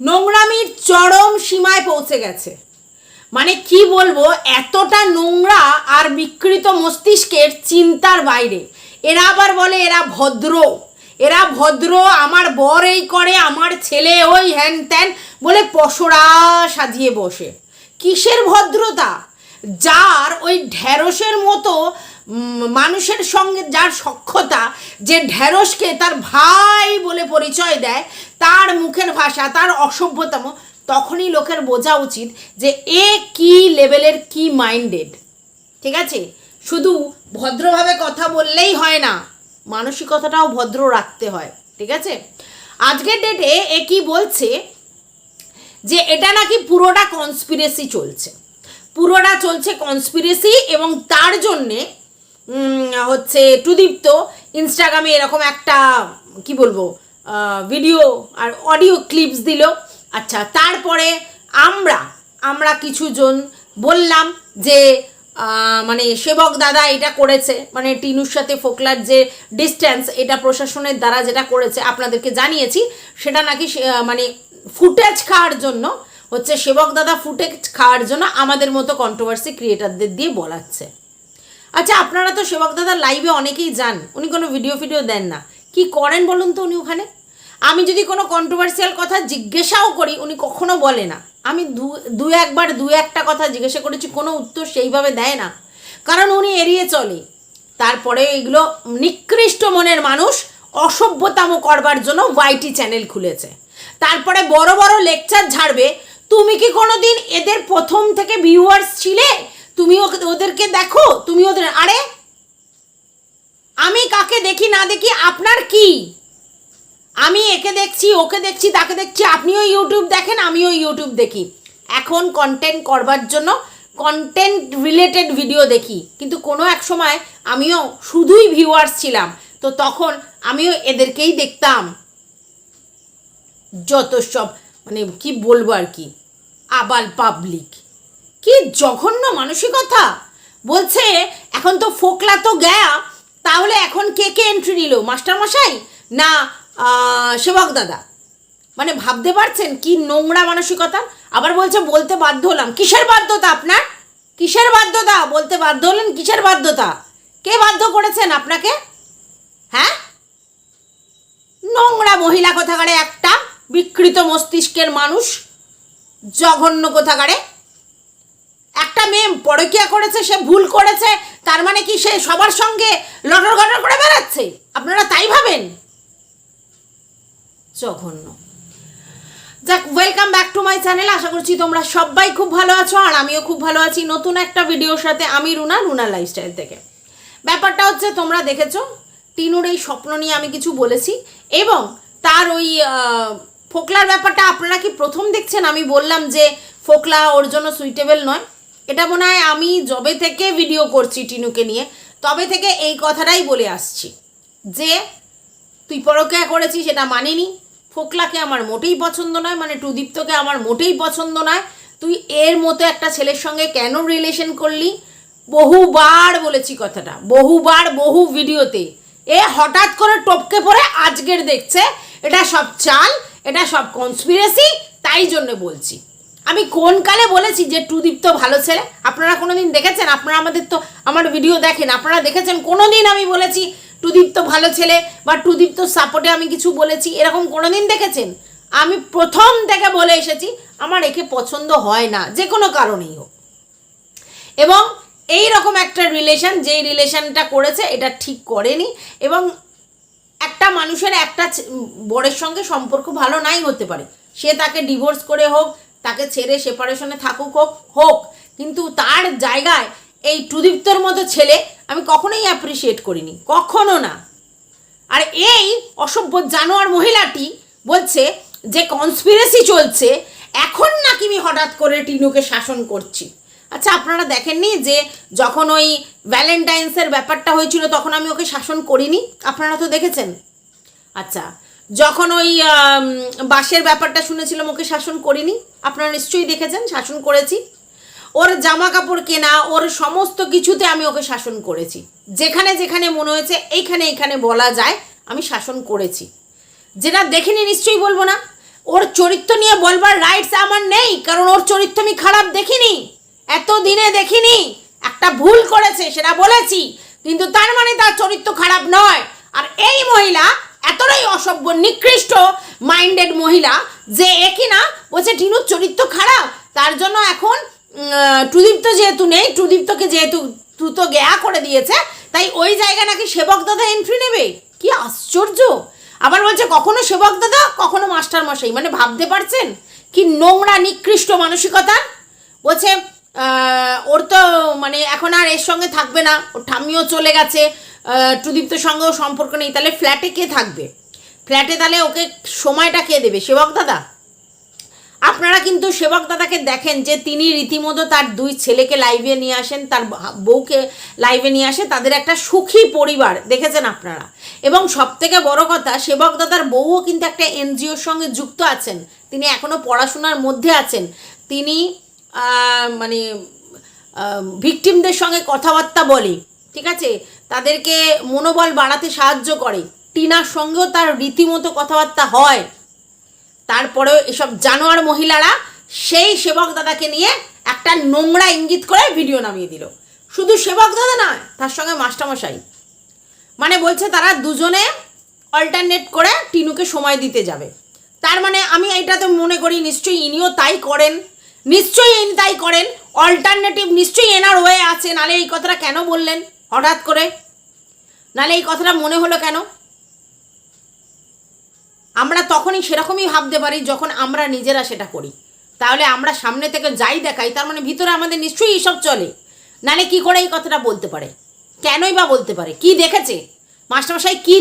নোংরামির চরম সীমায় পৌঁছে গেছে। মানে কি বলব, এতটা নোংরা আর বিকৃত মস্তিষ্কের চিন্তার বাইরে। এরা আবার বলে, এরা ভদ্র। এরা ভদ্র, আমার বর এই করে, আমার ছেলে ওই হ্যান ত্যান বলে পশরা সাজিয়ে বসে। কিসের ভদ্রতা? যার ওই ঢ্যাঁড়সের মতো মানুষের সঙ্গে যার সক্ষতা যে ঢ্যাঁড়সকে তার ভাই বলে পরিচয় দেয়, তার মুখের ভাষা, তার অসভ্যতম, তখনই লোকের বোঝা উচিত যে এ কি লেভেলের, কি মাইন্ডেড। ঠিক আছে? শুধু ভদ্রভাবে কথা বললেই হয় না, মানসিকতাটাও ভদ্র রাখতে হয়। ঠিক আছে? আজকের ডেটে এ কি বলছে? যে এটা নাকি পুরোটা কনস্পিরেসি চলছে। পুরোটা চলছে কনস্পিরেসি এবং তার জন্যে হচ্ছে টুদীপ্ত, ইনস্টাগ্রামে এরকম একটা, কি বলব ভিডিও আর অডিও ক্লিপস দিল। আচ্ছা তারপরে আমরা আমরা কিছুজন বললাম যে মানে সেবক দাদা এটা করেছে মানে টিনুর সাথে ফোকলার যে ডিস্টেন্স এটা প্রশাসনের দ্বারা যেটা করেছে, আপনাদেরকে জানিয়েছি, সেটা নাকি মানে ফুটেজ খাওয়ার জন্য, হচ্ছে সেবক দাদা ফুটেজ খাওয়ার জন্য আমাদের মতো কন্ট্রোভার্সি ক্রিয়েটারদের দিয়ে বলাচ্ছে। আচ্ছা আপনারা তো সেবক দাদার লাইভে অনেকেই যান, উনি কোনো ভিডিও ফিডিও দেন না। কি করেন বলুন তো উনি ওখানে? আমি যদি কোনো কন্ট্রোভার্সিয়াল কথা জিজ্ঞাসাও করি, উনি কখনো বলে না। আমি দু একবার, দু একটা কথা জিজ্ঞাসা করেছি, কোনো উত্তর সেইভাবে দেয় না। কারণ উনি এড়িয়ে চলে। তারপরে এগুলো নিকৃষ্ট মনের মানুষ অসভ্যতাম করবার জন্য ওয়াইটি চ্যানেল খুলেছে। তারপরে বড় বড় লেকচার ঝাড়বে। তুমি কি কোনোদিন এদের প্রথম থেকে ভিউয়ার্স ছিলে? তুমি ওদেরকে দেখো, তুমি ওদের, আরে, আমি কাকে দেখি না দেখি, আপনার কি? আমি একে দেখছি, ওকে দেখছি, তাকে দেখছি, আপনিও ইউটিউব দেখেন, আমিও ইউটিউব দেখি। এখন কন্টেন্ট করবার জন্য কন্টেন্ট রিলেটেড ভিডিও দেখি। কিন্তু কোনো এক সময় আমিও শুধুই ভিউয়ার্স ছিলাম, তো তখন আমিও এদেরকেই দেখতাম। যত সব মানে কি বলব আর কি, আবাল পাবলিক কি জঘন্য মানসিকতা? বলছে, এখন তো ফোকলা তো গয়া, তাহলে এখন কে কে এন্ট্রি নিল? মাস্টারমশাই না সেবক দাদা? মানে ভাবতে পারছেন কি নোংরা মানসিকতা? আবার বলছে, বলতে বাধ্য হলাম। কিসের বাধ্যতা আপনার? কিসের বাধ্যতা? বলতে বাধ্য হলেন কিসের বাধ্যতা? কে বাধ্য করেছেন আপনাকে? হ্যাঁ? নোংরা মহিলা কোথাকারে একটা বিকৃত মস্তিষ্কের মানুষ? জঘন্য কোথাকারে? একটা মেয়ে পরকিয়া করেছে, সে ভুল করেছে, তার মানে কি সে সবার সঙ্গে লটর গটর করে বেড়াচ্ছে? আপনারা তাই ভাবেন? জঘন্য। যাক welcome back to my channel আশা করছি তোমরা সবাই খুব ভালো আছো, আর আমিও খুব ভালো আছি নতুন একটা ভিডিওর সাথে আমি রুনা রুনা লাইফস্টাইল থেকে। ব্যাপারটা হচ্ছে, তোমরা দেখেছ, টিনুর এই স্বপ্ন নিয়ে আমি কিছু বলেছি, এবং তার ওই ফোকলার ব্যাপারটা আপনারা কি প্রথম দেখছেন? আমি বললাম যে, ফোকলা ওর জন্য সুইটেবল নয়। এটা মনে হয় আমি যবে থেকে ভিডিও করছি টিনুকে নিয়ে। তবে থেকে এই কথাটাই বলে আসছি যে, তুই পরকিয়া করেছিস সেটা মানিনি। ফোকলাকে আমার মোটেই পছন্দ নয় মানে টুদীপ্তকে আমার মোটেই পছন্দ নয়। তুই এর মতো একটা ছেলের সঙ্গে কেন রিলেশন করলি? বহুবার বলেছি কথাটা, বহুবার, বহু ভিডিওতে এ হঠাৎ করে টপকে পড়ে আজকের দেখছে, এটা সব চাল, এটা সব কনস্পিরেসি তাই জন্য বলছি। আমি কোন কালে বলেছি যে টুদীপ তো ভালো ছেলে? আপনারা কোনোদিন দেখেছেন? আপনারা আমাদের তো আমার ভিডিও দেখেন। আপনারা দেখেছেন কোনোদিন আমি বলেছি টুদীপ তো ভালো ছেলে বা টুদীপ্ত সাপোর্টে আমি কিছু বলেছি? এরকম কোনোদিন দেখেছেন? আমি প্রথম থেকে বলে এসেছি, আমার একে পছন্দ হয় না, যে কোনো কারণেই হোক। এবং এই রকম একটা রিলেশন যেই রিলেশনটা করেছে, এটা ঠিক করেনি। এবং একটা মানুষের একটা বরের সঙ্গে সম্পর্ক ভালো নাই হতে পারে। সে তাকে ডিভোর্স করে হোক তাকে ছেড়ে সেপারেশনে থাকুক হোক হোক। কিন্তু তার জায়গায় এই টুদীপ্তর মতো ছেলে আমি কখনোই অ্যাপ্রিসিয়েট করিনি। কখনো না। আর এই অসভ্য জানোয়ার মহিলাটি বলছে যে কনস্পিরেসি চলছে, এখন নাকি আমি হঠাৎ করে টিনুকে শাসন করছি। আচ্ছা আপনারা দেখেননি যে, যখন ওই ভ্যালেন্টাইন্সের ব্যাপারটা হয়েছিল, তখন আমি ওকে শাসন করিনি? আপনারা তো দেখেছেন। আচ্ছা যখন ওই বাসের ব্যাপারটা শুনেছিলাম, ওকে শাসন করিনি। আপনারা নিশ্চয়ই দেখেছেন, শাসন করেছি। ওর জামা কাপড় কেনা, ওর সমস্ত কিছুতে আমি ওকে শাসন করেছি। যেখানে যেখানে মনে হয়েছে, এইখানে এইখানে বলা যায়, আমি শাসন করেছি। যেটা দেখিনি নিশ্চয়ই বলব না। ওর চরিত্র নিয়ে বলবার রাইটস আমার নেই, কারণ ওর চরিত্র আমি খারাপ দেখিনি। এত দিনে দেখিনি। একটা ভুল করেছে, সেটা বলেছি। কিন্তু তার মানে তার চরিত্র খারাপ নয়। আর এই মহিলা এতটাই অসভ্য, নিকৃষ্ট মাইন্ডেড মহিলা যে এ কিনা বলছে, টিনুর চরিত্র খারাপ। তার জন্য এখন টুদীপ্ত যেহেতু নেই, টুদীপ্তকে যেহেতু দ্রুত গেয়া করে দিয়েছে, তাই ওই জায়গা নাকি সেবক দাদা এন্ট্রি নেবে? কি আশ্চর্য! আবার বলছে, কখনো সেবক দাদা, কখনো মাস্টার মশাই। মানে ভাবতে পারছেন? কি নোংরা, নিকৃষ্ট মানসিকতা? বলছে ওর তো মানে এখন আর এর সঙ্গে থাকবে না। ওর ঠাম্মিও চলে গেছে। আহ, টুদীপ্তর সঙ্গেও সম্পর্ক নেই তাহলে ফ্ল্যাটে কে থাকবে? ফ্ল্যাটে তাহলে ওকে সময়টা কে দেবে? সেবক দাদা? আপনারা কিন্তু সেবক দাদাকে দেখেন যে তিনি রীতিমতো তার দুই ছেলেকে লাইভে নিয়ে আসেন তার বউকে লাইভে নিয়ে আসে তাদের একটা সুখী পরিবার দেখেছেন আপনারা? এবং সব থেকে বড় কথা সেবক দাদার বউও কিন্তু একটা এনজিওর সঙ্গে যুক্ত আছেন তিনি এখনও পড়াশোনার মধ্যে আছেন তিনি মানে ভিকটিমদের সঙ্গে কথাবার্তা বলে ঠিক আছে? তাদেরকে মনোবল বাড়াতে সাহায্য করে। টিনার সঙ্গেও তার রীতিমতো কথাবার্তা হয়। তারপরেও এসব জানোয়ার মহিলারা সেই সেবক দাদাকে নিয়ে একটা নোংরা ইঙ্গিত করে ভিডিও নামিয়ে দিল। শুধু সেবক দাদা নয়, তার সঙ্গে মাস্টারমশাই। মানে বলছে তারা দুজনে অল্টারনেট করে টিনুকে সময় দিতে যাবে। তার মানে আমি এটাতে মনে করি, নিশ্চয়ই ইনিও তাই করেন। নিশ্চয়ই ইনি তাই করেন। অল্টারনেটিভ নিশ্চয়ই এনার হয়ে আছে। নালে এই কথাটা কেন বললেন? হঠাৎ করে? নালে এই কথাটা মনে হলো কেন? আমরা তখনই সেরকমই ভাবতে পারি যখন আমরা নিজেরা সেটা করি। তাহলে আমরা সামনে থেকে যাই দেখাই, তার মানে ভিতরে আমাদের নিশ্চয়ই এইসব চলে। নালে কি করে এই কথাটা বলতে পারে? কেনই বা বলতে পারে? কি দেখেছে? মাস্টারমশাই কি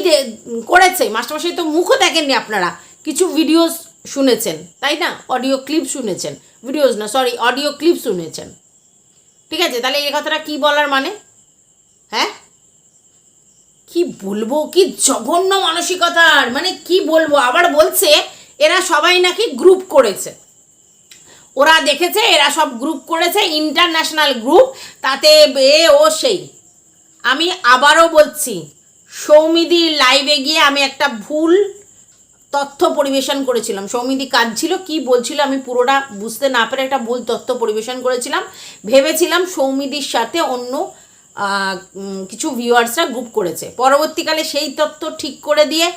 করেছে? মাস্টারমশাই তো মুখও দেখেননি আপনারা। কিছু ভিডিওস শুনেছেন, তাই না? অডিও ক্লিপ শুনেছেন। ভিডিওস না সরি অডিও ক্লিপ শুনেছেন। ঠিক আছে? তাহলে এই কথাটা কি বলার মানে? হ্যাঁ? কি বলব? কি জঘন্য মানসিকতার। মানে কি বলব? আবার বলছে, এরা সবাই নাকি গ্রুপ করেছে। ওরা দেখেছে, এরা সব গ্রুপ করেছে ইন্টারন্যাশনাল গ্রুপ তাতে এ ও সেই। আমি আবারও বলছি, সৌমিদির লাইভে গিয়ে আমি একটা ভুল তথ্য পরিবেশন করেছিলাম। সৌমিদি কাজ ছিল কি বলছিল আমি পুরোটা বুঝতে না পেরে একটা ভুল তথ্য পরিবেশন করেছিলাম। ভেবেছিলাম সৌমিদির সাথে অন্য কিছু ভিউয়ার্সরা গ্রুপ করেছে। পরবর্তীকালে সেই তথ্য ঠিক করে দিয়ে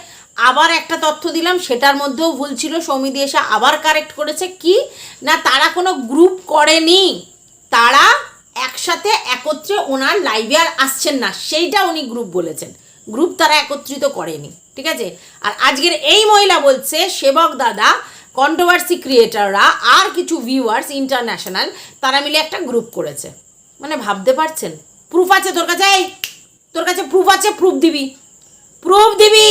আবার একটা তথ্য দিলাম, সেটার মধ্যেও ভুল ছিল। সৌমিদি এসে আবার কারেক্ট করেছে। কি? না, তারা কোনো গ্রুপ করেনি। তারা একসাথে একত্রে ওনার লাইভে আর আসছেন না। সেইটা উনি গ্রুপ বলেছেন। গ্রুপ তারা একত্রিত করেনি। ঠিক আছে? আর আজকের এই মহিলা বলছে, সেবক দাদা কন্ট্রোভার্সি ক্রিয়েটাররা আর কিছু ভিউয়ার্স ইন্টারন্যাশনাল তারা মিলে একটা গ্রুপ করেছে। মানে ভাবতে পারছেন? প্রুফ আছে তোর কাছে? এই, তোর কাছে প্রুফ আছে? প্রুফ দিবি। প্রুফ দিবি!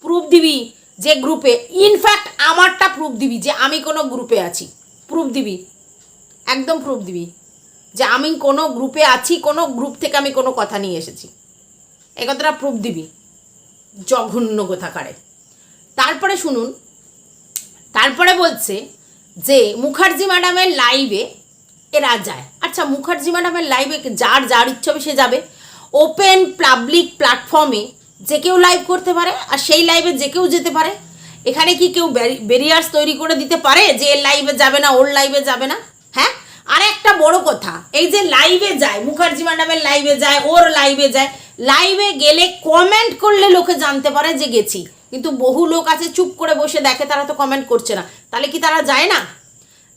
প্রুফ দিবি যে গ্রুপে ইনফ্যাক্ট আমারটা প্রুফ দিবি যে আমি কোনো গ্রুপে আছি। প্রুফ দিবি। একদম প্রুফ দিবি যে আমি কোনো গ্রুপে আছি, কোনো গ্রুপ থেকে আমি কোনো কথা নিয়ে এসেছি। এই কথাটা প্রুফ দিবি। জঘন্য কোথাকারে তারপরে শুনুন, তারপরে বলছে যে মুখার্জি ম্যাডামের লাইভে এরা যায়। আচ্ছা মুখার্জি ম্যাডামের লাইভে যার যার ইচ্ছা হবে সে যাবে। ওপেন পাবলিক প্ল্যাটফর্মে যে কেউ লাইভ করতে পারে আর সেই লাইভে যে কেউ যেতে পারে। এখানে কি কেউ ব্যারিয়ার্স তৈরি করে দিতে পারে যে এর লাইভে যাবে না, ওর লাইভে যাবে না? হ্যাঁ? আর একটা বড় কথা, এই যে লাইভে যায়, মুখার্জি ম্যাডামের লাইভে যায়, ওর লাইভে যায় লাইভে গেলে কমেন্ট করলে লোকে জানতে পারে যে গেছি। কিন্তু বহু লোক আছে, চুপ করে বসে দেখে, তারা তো কমেন্ট করছে না। তাহলে কি তারা যায় না?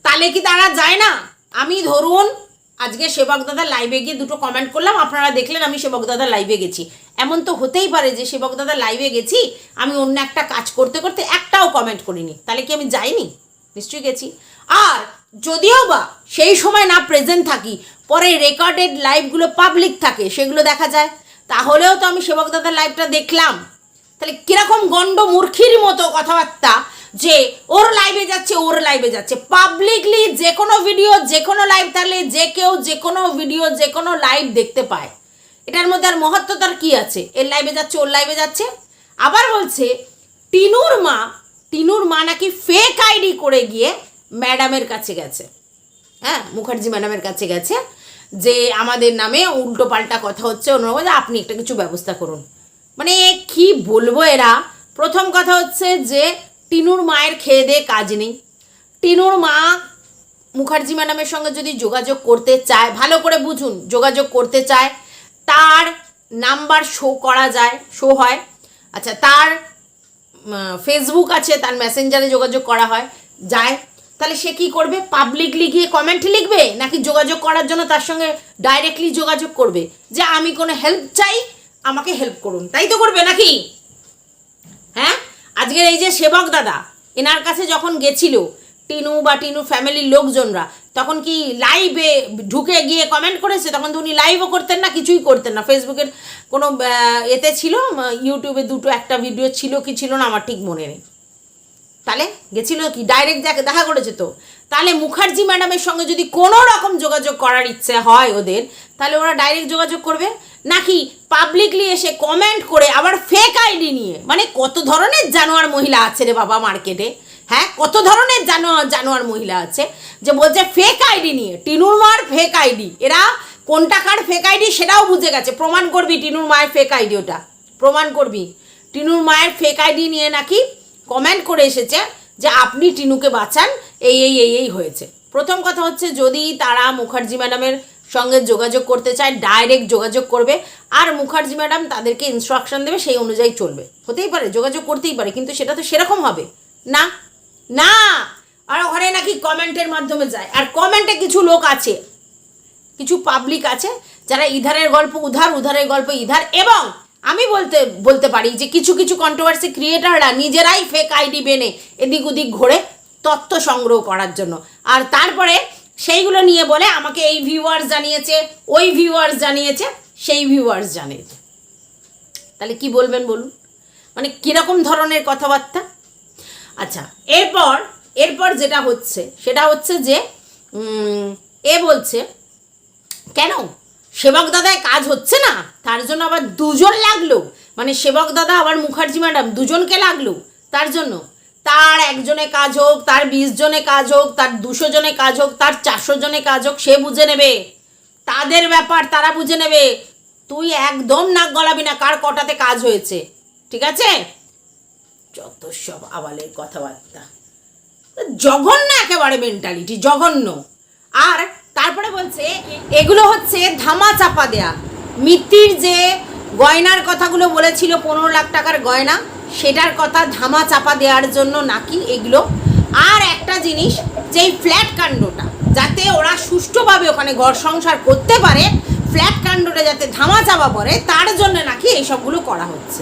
তাহলে কি তারা যায় না? আমি ধরুন, আজকে সেবক দাদা লাইভে গিয়ে দুটো কমেন্ট করলাম, আপনারা দেখলেন আমি সেবক দাদা লাইভে গেছি। এমন তো হতেই পারে যে সেবক দাদা লাইভে গেছি, আমি অন্য একটা কাজ করতে করতে একটাও কমেন্ট করিনি। তাহলে কি আমি যাইনি? নিশ্চয়ই গেছি। আর যদিও বা সেই সময় না প্রেজেন্ট থাকি, পরে রেকর্ডেড লাইভগুলো পাবলিক থাকে, সেগুলো দেখা যায়। তাহলেও তো আমি সেবক দাদার লাইভটা দেখলাম। তাহলে কীরকম গন্ড মূর্খির মতো কথাবার্তা যে ওর লাইভে যাচ্ছে, ওর লাইভে যাচ্ছে। পাবলিকলি যে কোনো ভিডিও যে কোনো লাইভ তাহলে যে কেউ যে কোনো ভিডিও যে কোনো লাইভ দেখতে পায়। এটার মধ্যে আর মহত্বতার কি আছে? এর লাইভে যাচ্ছে, ওর লাইভে যাচ্ছে। আবার বলছে, টিনুর মা টিনুর মা নাকি ফেক আইডি করে গিয়ে ম্যাডামের কাছে গেছে। হ্যাঁ মুখার্জি ম্যাডামের কাছে গেছে। যে আমাদের নামে উল্টো পাল্টা কথা হচ্ছে ওনার বলছে, আপনি একটা কিছু ব্যবস্থা করুন। মানে কি বলব এরা? প্রথম কথা হচ্ছে যে টিনুর মায়ের খেয়ে দিয়ে কাজ নেই। টিনুর মা মুখার্জি ম্যাডামের সঙ্গে যদি যোগাযোগ করতে চায়, ভালো করে বুঝুন, যোগাযোগ করতে চায়, তার নাম্বার শো করা যায় শো হয়। আচ্ছা তার ফেসবুক আছে, তার মেসেঞ্জারে যোগাযোগ করা হয়, যায়। তাহলে সে কি করবে? পাবলিকলি গিয়ে কমেন্ট লিখবে? নাকি যোগাযোগ করার জন্য তার সঙ্গে ডাইরেক্টলি যোগাযোগ করবে? যে আমি কোনো হেল্প চাই, আমাকে হেল্প করুন। তাই তো করবে নাকি? হ্যাঁ? আজকের এই যে সেবক দাদা, এনার কাছে যখন গেছিল, টিনু বা টিনু ফ্যামিলির লোকজনরা, তখন কি লাইভে ঢুকে গিয়ে কমেন্ট করেছে? তখন তো উনি লাইভও করতেন না, কিছুই করতেন না। ফেসবুকের কোনো এতে ছিল ইউটিউবে দুটো একটা ভিডিও ছিল কি ছিল না, আমার ঠিক মনে নেই। তাহলে গেছিল কি? ডাইরেক্ট যাকে দেখা করেছে তো। তাহলে মুখার্জি ম্যাডামের সঙ্গে যদি কোনো রকম যোগাযোগ করার ইচ্ছে হয় ওদের, তাহলে ওরা ডাইরেক্ট যোগাযোগ করবে। নাকি পাবলিকলি এসে কমেন্ট করে আবার ফেক আইডি নিয়ে? মানে কত ধরনের জানোয়ার মহিলা আছে রে বাবা মার্কেটে হ্যাঁ কত ধরনের জানোয়ার জানোয়ার মহিলা আছে? যে বলছে ফেক আইডি নিয়ে। টিনুর মার ফেক আইডি এরা কোনটা কার ফেক আইডি সেটাও বুঝে গেছে। প্রমাণ করবি টিনুর মায়ের ফেক আইডি ওটা। প্রমাণ করবি। টিনুর মায়ের ফেক আইডি নিয়ে নাকি কমেন্ট করে এসেছে যে আপনি টিনুকে বাঁচান, এই এই এই এই হয়েছে। প্রথম কথা হচ্ছে যদি তারা মুখার্জি ম্যাডামের সঙ্গে যোগাযোগ করতে চায় ডাইরেক্ট যোগাযোগ করবে, আর মুখার্জি ম্যাডাম তাদেরকে ইনস্ট্রাকশন দেবে, সেই অনুযায়ী চলবে। হতেই পারে, যোগাযোগ করতেই পারে, কিন্তু সেটা তো সেরকম হবে। না না, আর ওখানে নাকি কমেন্টের মাধ্যমে যায়। আর কমেন্টে কিছু লোক আছে, কিছু পাবলিক আছে, যারা ইধারের গল্প, উধার, উধারের গল্প, ইধার, এবং আমি বলতে বলতে পারি যে কিছু কিছু কন্ট্রোভার্সি ক্রিয়েটাররা নিজেরাই ফেক আইডি বেনে এদিক ওদিক ঘোরে তথ্য সংগ্রহ করার জন্য। আর তারপরে সেইগুলো নিয়ে বলে আমাকে এই ভিউয়ার্স জানিয়েছে, ওই ভিউয়ার্স জানিয়েছে, সেই ভিউয়ার্স জানিয়েছে। তাহলে কি বলবেন বলুন? মানে কীরকম ধরনের কথাবার্তা? আচ্ছা এরপর এরপর যেটা হচ্ছে, সেটা হচ্ছে যে এ বলছে, কেন? সেবক দাদায় কাজ হচ্ছে না, তার জন্য আবার দুজন লাগল। মানে সেবক দাদা, আবার মুখার্জি ম্যাডাম, দুজনকে লাগল, তার জন্য। তার একজনে কাজ হোক, তার বিশ জনে কাজ হোক, তার দুশো জনে কাজ হোক, তার চারশো জনে কাজ হোক, সে বুঝে নেবে। তাদের ব্যাপার তারা বুঝে নেবে। তুই একদম নাক গলাবি না, কার কটাতে কাজ হয়েছে, ঠিক আছে? যত সব আবালের কথাবার্তা। জঘন্য একেবারে মেন্টালিটি জঘন্য। আর তারপরে বলছে, এগুলো হচ্ছে ধামা চাপা দেয়া। মিত্তির যে গয়নার কথাগুলো বলেছিল, পনেরো লাখ টাকার গয়না, সেটার কথা ধামা চাপা দেওয়ার জন্য নাকি এগুলো? আর একটা জিনিস, যেই ফ্ল্যাট কাণ্ডটা, যাতে ওরা সুষ্ঠুভাবে ওখানে ঘর সংসার করতে পারে, ফ্ল্যাট কাণ্ডটা যাতে ধামা চাপা পড়ে, তার জন্য নাকি এইসবগুলো করা হচ্ছে।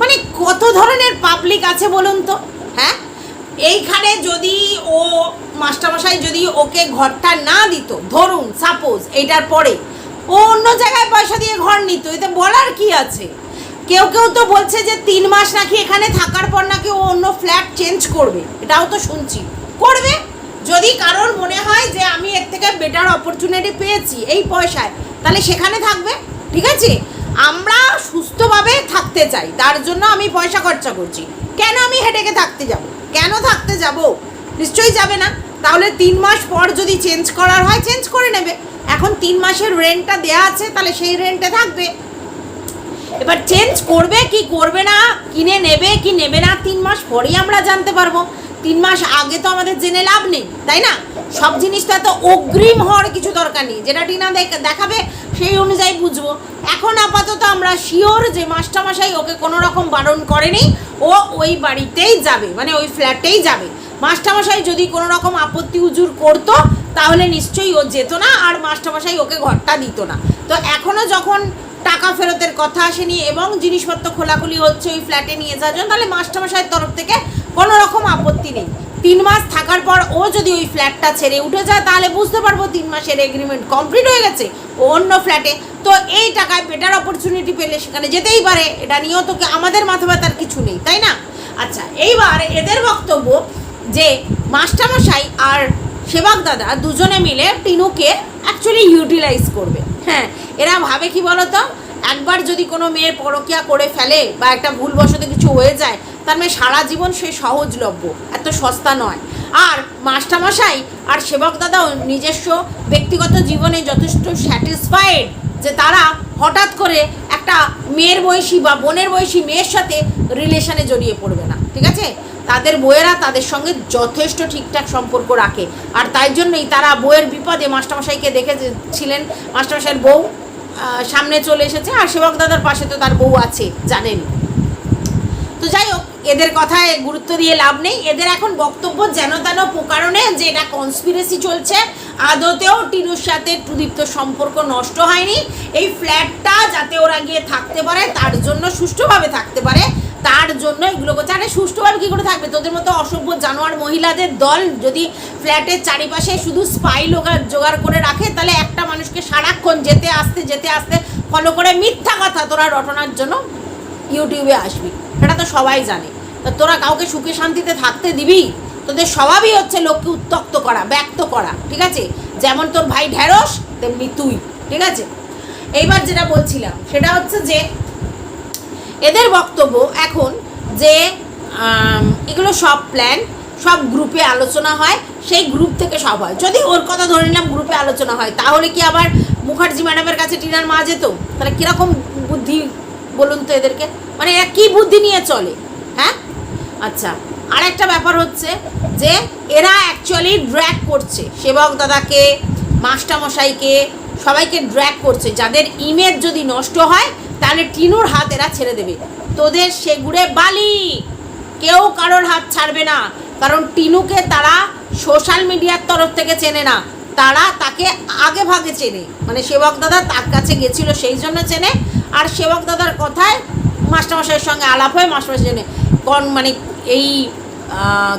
মানে কত ধরনের পাবলিক আছে বলুন তো হ্যাঁ? এইখানে যদি ও মাস্টারমশাই যদি ওকে ঘরটা না দিত, ধরুন সাপোজ এইটার পরে, ও অন্য জায়গায় পয়সা দিয়ে ঘর নিত, এতে বলার কি আছে? কেউ কেউ তো বলছে যে তিন মাস নাকি এখানে থাকার পর নাকি ও অন্য ফ্ল্যাট চেঞ্জ করবে, এটাও তো শুনছি। করবে? যদি কারোর মনে হয় যে আমি এর থেকে বেটার অপরচুনিটি পেয়েছি এই পয়সায়, তাহলে সেখানে থাকবে, ঠিক আছে? আমরা সুস্থভাবে থাকতে চাই, তার জন্য আমি পয়সা খরচা করছি। কেন আমি হেঁটেকে থাকতে যাব? কেন থাকতে যাব? নিশ্চয়ই যাবে না। তাহলে তিন মাস পর যদি চেঞ্জ করার হয় চেঞ্জ করে নেবে। এখন তিন মাসের রেন্টটা দেয়া আছে, তাহলে সেই রেন্টে থাকবে। এবার চেঞ্জ করবে কি করবে না, কিনে নেবে কি নেবে না, তিন মাস পরেই আমরা জানতে পারব। তিন মাস আগে তো আমাদের জেনে লাভ নেই, তাই না? সব জিনিসটা তো অগ্রিম হওয়ার কিছু দরকার নেই। যেটা টিনা দেখ- দেখাবে, সেই অনুযায়ী বুঝব। এখন আপাতত আমরা শিওর যে মাস্টারমশাই ওকে কোনো রকম বারণ করেনি, ও ওই বাড়িতেই যাবে মানে ওই ফ্ল্যাটেই যাবে। মাস্টারমশাই যদি কোনো রকম আপত্তি উজুর করতো, তাহলে নিশ্চয়ই ও যেত না আর মাস্টারমশাই ওকে ঘরটা দিত না। তো এখনও যখন টাকা ফেরতের কথা আসেনি এবং জিনিসপত্র খোলাখুলি হচ্ছে ওই ফ্ল্যাটে নিয়ে যাওয়ার জন্য, তাহলে মাস্টারমশাইয়ের তরফ থেকে কোনো রকম আপত্তি নেই। তিন মাস থাকার পর ও যদি ওই ফ্ল্যাটটা ছেড়ে উঠে যায়, তাহলে বুঝতে পারব তিন মাসের এগ্রিমেন্ট কমপ্লিট হয়ে গেছে ও অন্য ফ্ল্যাটে। তো এই টাকায় বেটার অপরচুনিটি পেলে সেখানে যেতেই পারে, এটা নিয়েও তোকে আমাদের মাথা ব্যথার কিছু নেই, তাই না? আচ্ছা এইবার এদের বক্তব্য যে মাস্টারমশাই আর সেবক দাদা দুজনে মিলে টিনুকে অ্যাকচুয়ালি ইউটিলাইজ করবে। হ্যাঁ এরা ভাবে কি বলতো? একবার যদি কোনো মেয়ের পরকিয়া করে ফেলে বা একটা ভুলবশত কিছু হয়ে যায়, তার মেয়ে সারা জীবন সে সহজলভ্য, এত সস্তা নয়। আর মাস্টারমশাই আর সেবক দাদাও নিজস্ব ব্যক্তিগত জীবনে যথেষ্ট স্যাটিসফাইড যে তারা হঠাৎ করে একটা মেয়ের বয়সী বা বোনের বয়সী মেয়ের সাথে রিলেশনে জড়িয়ে পড়বে না, ঠিক আছে? তাদের বইয়েরা তাদের সঙ্গে যথেষ্ট ঠিকঠাক সম্পর্ক রাখে। আর তাই জন্যই তারা বইয়ের বিপদে মাস্টারমশাইকে দেখেছিলেন। মাস্টারমশাইয়ের বউ সামনে চলে এসেছে আর সেবক দাদার পাশে তো তার বউ আছে, জানেন। তো যাই হোক, এদের কথায় গুরুত্ব দিয়ে লাভ নেই। এদের এখন বক্তব্য যেন তেন প্রকারণে যে এটা কনস্পিরেসি চলছে। আদতেও টিনুর সাথে প্রদীপ্ত সম্পর্ক নষ্ট হয়নি। এই ফ্ল্যাটটা যাতে ওরা গিয়ে থাকতে পারে, তার জন্য সুষ্ঠুভাবে থাকতে পারে। তার জন্য এগুলো করছে। আরে সুষ্ঠুভাবে কী করে থাকবে? তোদের মতো অসভ্য জানোয়ার মহিলাদের দল যদি ফ্ল্যাটের চারিপাশে শুধু স্পাই লোগার জোগাড় করে রাখে, তাহলে একটা মানুষকে সারাক্ষণ যেতে, আসতে যেতে, আসতে ফলো করে মিথ্যা কথা তোরা রটনার জন্য ইউটিউবে আসবি। সেটা তো সবাই জানে। তোরা কাউকে সুখে শান্তিতে থাকতে দিবি? তোদের স্বভাবই হচ্ছে লোককে উত্তক্ত করা, ব্যক্ত করা, ঠিক আছে? যেমন তোর ভাই ঢ্যাঁড়স তেমনি তুই, ঠিক আছে? এইবার যেটা বলছিলাম, সেটা হচ্ছে যে এদের বক্তব্য এখন যে এগুলো সব প্ল্যান সব গ্রুপে আলোচনা হয়, সেই গ্রুপ থেকে সব হয়। যদি ওর কথা ধরে নিলাম গ্রুপে আলোচনা হয়, তাহলে কি আবার মুখার্জি ম্যাডামের কাছে টিনার মা যেত? তাহলে কীরকম বুদ্ধি বলুন তো এদেরকে? মানে এরা কী বুদ্ধি নিয়ে চলে? হ্যাঁ? আচ্ছা আর একটা ব্যাপার হচ্ছে যে, এরা অ্যাকচুয়ালি ড্র্যাগ করছে। সেবক দাদাকে, মাস্টারমশাইকে, সবাইকে ড্র্যাগ করছে। যাদের ইমেজ যদি নষ্ট হয় তাহলে টিনুর হাত এরা ছেড়ে দেবে। তোদের সেগুড়ে বালি। কেউ কারোর হাত ছাড়বে না। কারণ টিনুকে তারা সোশ্যাল মিডিয়ার তরফ থেকে চেনে না। তারা তাকে আগে ভাগে চেনে। মানে সেবক দাদা তার কাছে গেছিল সেই জন্য চেনে। আর সেবক দাদার কথায় মাস্টারমশাইয়ের সঙ্গে আলাপ হয় মাস্টারমশাই চেনে কন মানে এই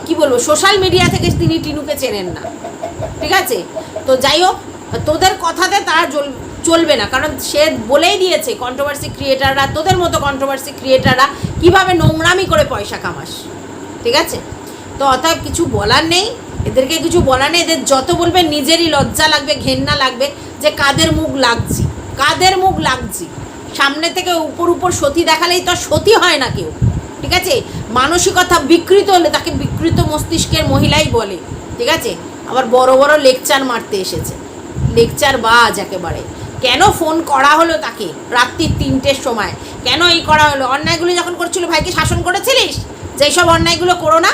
কি বলব সোশ্যাল মিডিয়া থেকে তিনি টিনুকে চেনেন না। ঠিক আছে? তো যাই হোক, তোদের কথাতে তারা চল- চলবে না। কারণ সে বলেই দিয়েছে কন্ট্রোভার্সি ক্রিয়েটাররা তোদের মতো কন্ট্রোভার্সি ক্রিয়েটাররা কীভাবে নোংরামি করে পয়সা কামাস। ঠিক আছে? তো অতএব কিছু বলার নেই। এদেরকে কিছু বলার নেই। এদের যত বলবে, নিজেরই লজ্জা লাগবে, ঘেন্না লাগবে যে কাদের মুখ লাগছি। কাদের মুখ লাগছি? সামনে থেকে উপর উপর সতী দেখালেই তো সতী হয় না কেউ। ঠিক আছে? মানসিকতা বিকৃত হলে তাকে বিকৃত মস্তিষ্কের মহিলাই বলে। ঠিক আছে? আবার বড় বড় লেকচার মারতে এসেছে। লেকচার বাজ একেবারে। কেন ফোন করা হলো তাকে রাত্রির তিনটের সময়? কেন এই করা হলো? অন্যায়গুলো যখন করছিল ভাইকে শাসন করেছিলিস? যেই সব অন্যায়গুলো করো না।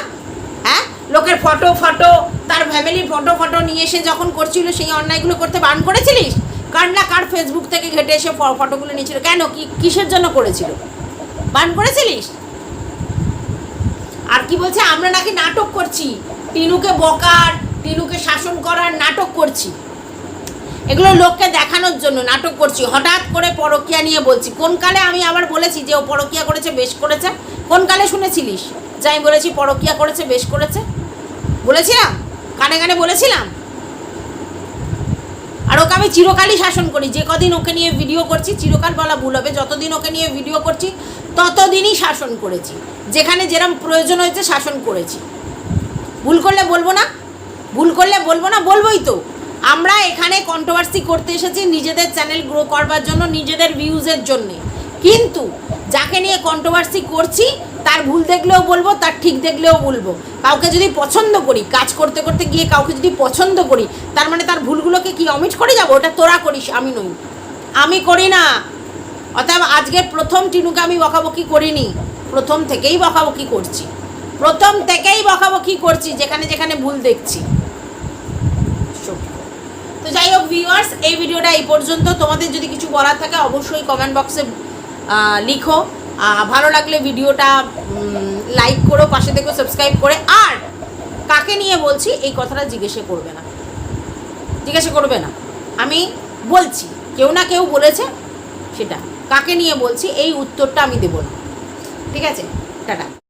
হ্যাঁ? লোকের ফটো ফটো তার ফ্যামিলির ফটো ফটো নিয়ে এসে যখন করছিল, সেই অন্যায়গুলো করতে বান করেছিলিস? কার না কার ফেসবুক থেকে ঘেটে এসে ফটোগুলো নিয়েছিল। কেন? কি, কিসের জন্য করেছিল? বান করেছিলিস? আর কি বলছে? আমরা নাকি নাটক করছি। টিনুকে বকার, টিনুকে শাসন করার নাটক করছি। এগুলো লোককে দেখানোর জন্য নাটক করছি। হঠাৎ করে পরকিয়া নিয়ে বলছি। কোন কালে আমি আবার বলেছি যে ও পরকিয়া করেছে, বেশ করেছে? কোন কালে শুনেছিলিস? যে আমি বলেছি পরকিয়া করেছে, বেশ করেছে? বলেছিলাম? কানে কানে বলেছিলাম? আর ওকে আমি চিরকালই শাসন করি। যে কদিন ওকে নিয়ে ভিডিও করছি, চিরকাল বলা ভুল হবে। যতদিন ওকে নিয়ে ভিডিও করছি, ততদিনই শাসন করেছি। যেখানে যেরম প্রয়োজন হয়েছে, শাসন করেছি। ভুল করলে বলব না? ভুল করলে বলব না? বলবোই তো। আমরা এখানে কন্ট্রোভার্সি করতে এসেছি নিজেদের চ্যানেল গ্রো করবার জন্য, নিজেদের ভিউজের জন্যে। কিন্তু যাকে নিয়ে কন্ট্রোভার্সি করছি, তার ভুল দেখলেও বলব, তার ঠিক দেখলেও বলব। কাউকে যদি পছন্দ করি, কাজ করতে করতে গিয়ে কাউকে যদি পছন্দ করি, তার মানে তার ভুলগুলোকে কি অমিট করে যাব? ওটা তোরা করিস, আমি নই। আমি করি না। অতএব আজকে প্রথম টিনুকে আমি বকাবকি করিনি। প্রথম থেকেই বকাবকি করছি। প্রথম থেকেই বকাবকি করছি, যেখানে যেখানে ভুল দেখছি। তো যাই হোক ভিউয়ার্স এই ভিডিওটা এই পর্যন্ত। তোমাদের যদি কিছু বলার থাকে, অবশ্যই কমেন্ট বক্সে লিখো। ভালো লাগলে ভিডিওটা লাইক করো, পাশে দেখো সাবস্ক্রাইব করে। আর কাকে নিয়ে বলছি, এই কথাটা জিজ্ঞেসে করবে না। জিজ্ঞাসা করবে না। আমি বলছি, কেউ না কেউ বলেছে সেটা। কাকে নিয়ে বলছি, এই উত্তরটা আমি দেবো না। ঠিক আছে? টাটা।